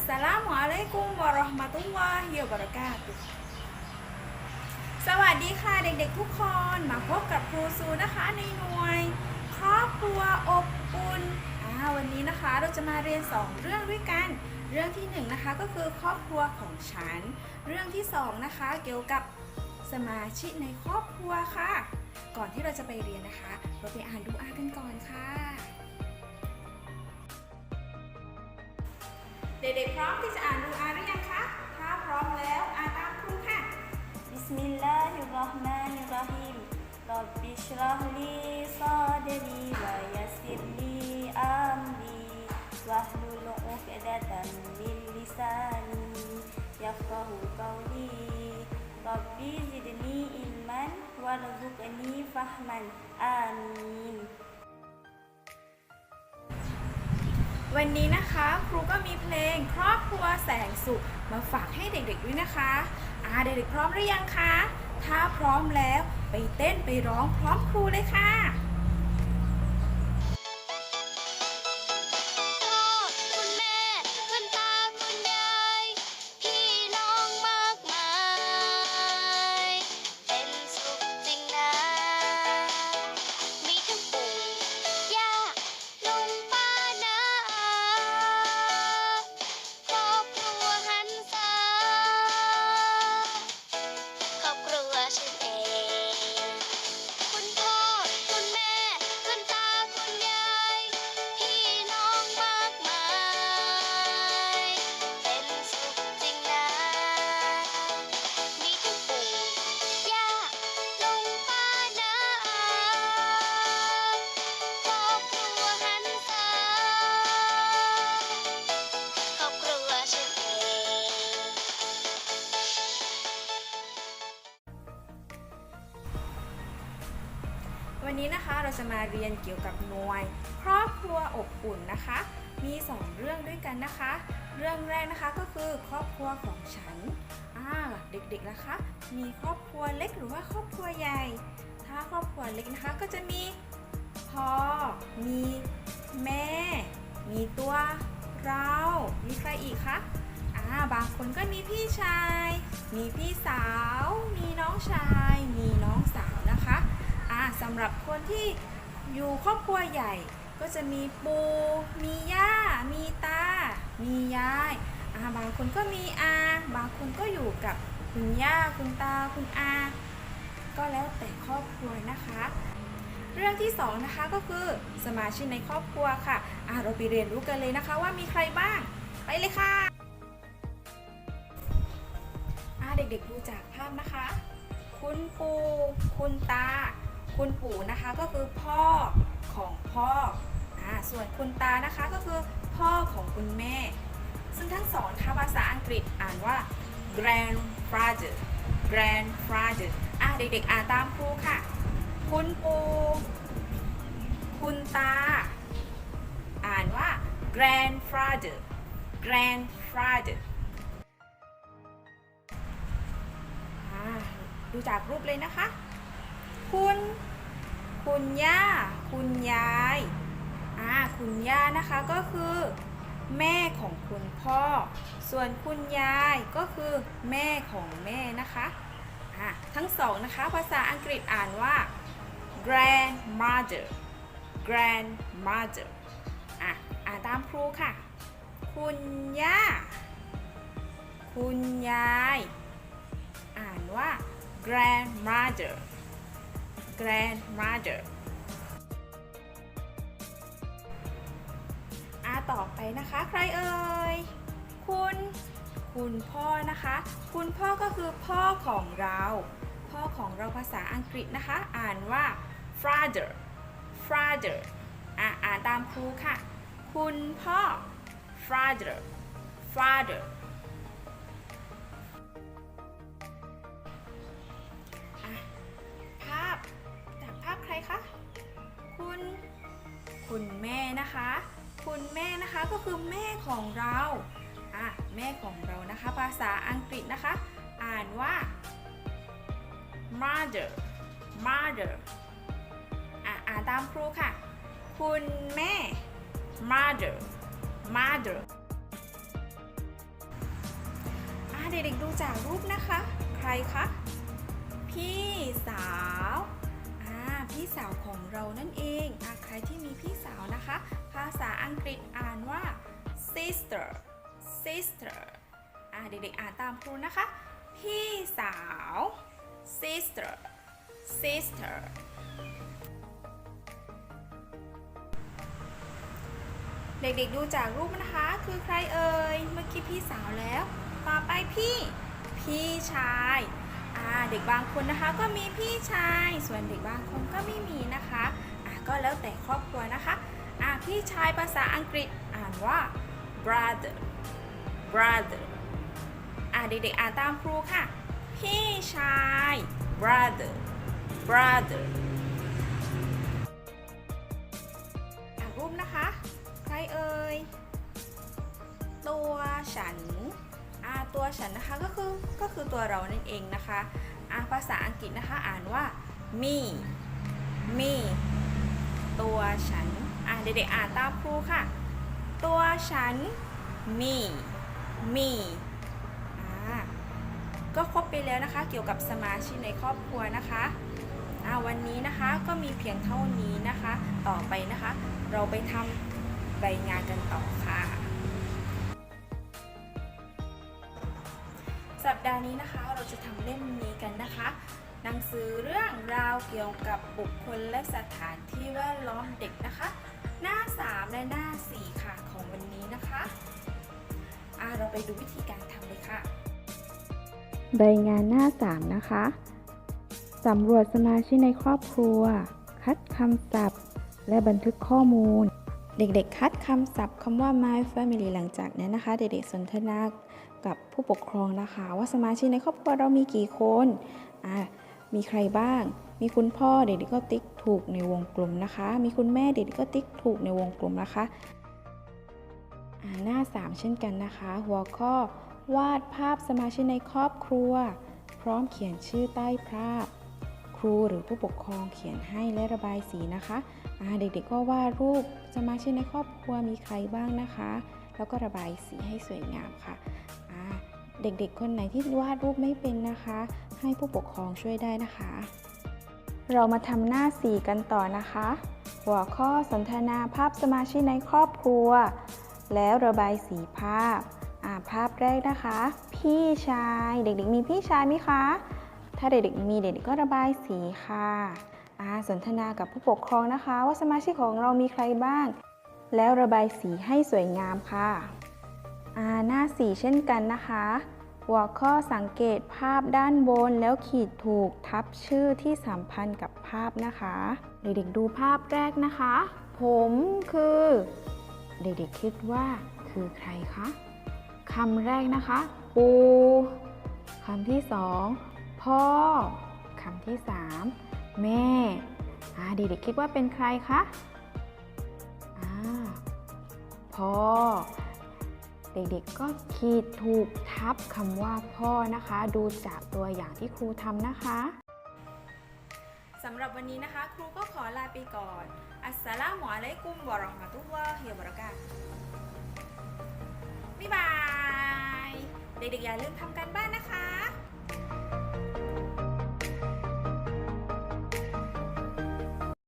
สสลามุอะลัยกุมวะเราะห์มะตุลลอฮิวะบะเราะกาตุฮ์สวัสดีค่ะเด็กๆทุกคน มาพบกับครูซูนะคะในหน่วย ครอบครัวอบอุ่นอ่าวันนี้นะคะเราจะมาเรียน 2 เรื่องด้วยกัน เรื่องที่1นงนะคะก็คือครอบครัวของฉัน เรื่องที่2นะคะเกี่ยวกับสมาชิกในครอบครัวค่ะ ก่อนที่เราจะไปเรียนนะคะ เราไปอ่านดูอากันก่อนค่ะ เด็กๆพร้อมที่จะอ่านดูอาหรือยังคะ ถ้าพร้อมแล้วอ่านตามครูค่ะ Bismillahirrahmanirrahim Rabbi shrah li sadri wa yassir li amri wahlul 'uqdatan min lisani yafqahu qawli Rabbi zidni ilman warzuqni fahman amin วันนี้นะคะครูก็มีเพลงครอบครัวแสงสุขมาฝากให้เด็กๆด้วยนะคะอ่าเด็กๆพร้อมหรือยังคะ ถ้าพร้อมแล้วไปเต้นไปร้องพร้อมครูเลยค่ะ วันนี้นะคะเราจะมาเรียนเกี่ยวกับหน่วย ครอบครัวอบอุ่นนะคะ มี 2 เรื่องด้วยกันนะคะ เรื่องแรกนะคะก็คือครอบครัวของฉันอ่าเด็กๆนะคะ มีครอบครัวเล็กหรือว่าครอบครัวใหญ่ ถ้าครอบครัวเล็กนะคะก็จะมีพ่อมีแม่ มีตัวเรา มีใครอีกคะอ่าบางคนก็มีพี่ชาย มีพี่สาว มีน้องชาย มีน้องสาวนะคะ สำหรับคนที่อยู่ครอบครัวใหญ่ ก็จะมีปู่มีย่า มีตา มียายอาบางคนก็มีอา บางคนก็อยู่กับคุณย่า คุณตา คุณอา ก็แล้วแต่ครอบครัวนะคะ เรื่องที่สองนะคะก็คือสมาชิกในครอบครัวค่ะเราไปเรียนรู้กันเลยนะคะว่ามีใครบ้าง ไปเลยค่ะเด็กๆดูจากภาพนะคะ คุณปู่คุณตา คุณปู่นะคะก็คือพ่อของพ่ออส่วนคุณตานะคะก็คือพ่อของคุณแม่ ซึ่งทั้งสองนะคะภาษาอังกฤษอ่านว่า grandfather grandfather อ่าเด็กๆ อ่านตามครูค่ะ คุณปู่คุณตา อ่านว่า grandfather grandfather ดูจากรูปเลยนะคะ คุณ คุณย่า คุณยายอ่าคุณย่านะคะก็คือ แม่ของคุณพ่อ ส่วนคุณยายก็คือแม่ของแม่นะคะอ่าทั้งสองนะคะ ภาษาอังกฤษอ่านว่า grandmother grandmother อะอ่านตามครูค่ะ คุณย่า คุณยาย อ่านว่า grandmother grandmother อ่าต่อไปนะคะ ใครเอ่ย คุณ คุณพ่อนะคะ คุณพ่อก็คือพ่อของเรา พ่อของเราภาษาอังกฤษนะคะ อ่านว่า father father อะอ่านตามครูค่ะ คุณพ่อ father father คุณแม่นะคะ คุณแม่นะคะก็คือแม่ของเราอะแม่ของเรานะคะ ภาษาอังกฤษนะคะ อ่านว่า mother mother อะอ่านตามครูค่ะ คุณแม่ mother mother เด็กๆดูจากรูปนะคะ ใครคะ พี่สาว อ่า พี่สาวของเรานั่นเองอ่าใค รที่มีพี่สาวนะคะ ภาษาอังกฤษอ่านว่า sister sister อ่าเด็กๆอ่านตามครูนะคะ พี่สาว sister sister เด็กๆดูจากรูปนะคะ คือใครเอ่ย เมื่อกี้พี่สาวแล้ว ต่อไปพี่ พี่ชายอ่าเด็กบางคนนะคะก็มีพี่ชาย ส่วนเด็กบางคนก็ไม่มีนะคะ ก็แล้วแต่ครอบครัวนะคะอ่าพี่ชายภาษาอังกฤษอ่านว่า brother brother อ่าเด็กๆอ่านตามครูค่ะ พี่ชาย brother brother อ่ารูปนะคะ ใครเอ่ย ตัวฉันอ่าตัวฉันนะคะก็คือก็คือตัวเรานั่นเองนะคะอ่าภาษาอังกฤษนะคะอ่านว่า me me ตัวฉัน อ่าเด็กๆอ่านตามครูค่ะ ตัวฉัน me me อ่าก็ครบไปแล้วนะคะ เกี่ยวกับสมาชิกในครอบครัวนะคะอ่าวันนี้นะคะก็มีเพียงเท่านี้นะคะ ต่อไปนะคะ เราไปทำใบงานกันต่อค่ะสัปดาห์นี้นะคะเราจะทำเล่มนี้กันนะคะ หนังสือเรื่องราวเกี่ยวกับบุคคลและสถานที่แวดล้อมเด็กนะคะ หน้า 3 และหน้า 4 ค่ะของวันนี้นะคะอ่าเราไปดูวิธีการทำเลยค่ะ ใบงานหน้า 3 นะคะสำรวจสมาชิกในครอบครัว คัดคำศัพท์ และบันทึกข้อมูล เด็กๆ คัดคำศัพท์คำว่า my family หลังจากนั้นนะคะ เด็กๆสนทนากับผู้ปกครองนะคะ ว่าสมาชิกในครอบครัวเรามีกี่คนอ่า มีใครบ้าง มีคุณพ่อเด็กๆก็ติ๊กถูกในวงกลมนะคะ มีคุณแม่เด็กๆก็ติ๊กถูกในวงกลมนะคะหน้า 3 เช่นกันนะคะ หัวข้อ วาดภาพสมาชิกในครอบครัว พร้อมเขียนชื่อใต้ภาพ ครูหรือผู้ปกครองเขียนให้และระบายสีนะคะเด็กๆก็วาดรูปสมาชิกในครอบครัวมีใครบ้างนะคะ แล้วก็ระบายสีให้สวยงามค่ะ เด็กๆ คนไหนที่วาดรูปไม่เป็นนะคะ ให้ผู้ปกครองช่วยได้นะคะ เรามาทำหน้าสีกันต่อนะคะ หัวข้อสนทนาภาพสมาชิกในครอบครัว แล้วระบายสีภาพอ่าภาพแรกนะคะ พี่ชายเด็กๆ มีพี่ชายไหมคะ ถ้าเด็กๆมีเด็กๆก็ระบายสีค่ะอ่าสนทนากับผู้ปกครองนะคะ ว่าสมาชิกของเรามีใครบ้าง แล้วระบายสีให้สวยงามค่ะอ่า หน้าสีเช่นกันนะคะ หัวข้อสังเกตภาพด้านบนแล้วขีดถูกทับชื่อที่สัมพันธ์กับภาพนะคะ เด็กๆดูภาพแรกนะคะ ผมคือ เด็กๆคิดว่าคือใครคะคำแรกนะคะ ปูคำที่สองพ่อคำที่สามแม่เด็กๆคิดว่าเป็นใครคะพ่อ เด็กๆก็ขีดถูกทับคำว่าพ่อนะคะ ดูจากตัวอย่างที่ครูทำนะคะสำหรับวันนี้นะคะ ครูก็ขอลาไปก่อน อัสสลามุอะลัยกุมวะเราะห์มะตุลลอฮิวะบะเราะกาตุบ๊ายบาย เด็กๆอย่าลืมทำการบ้านนะคะ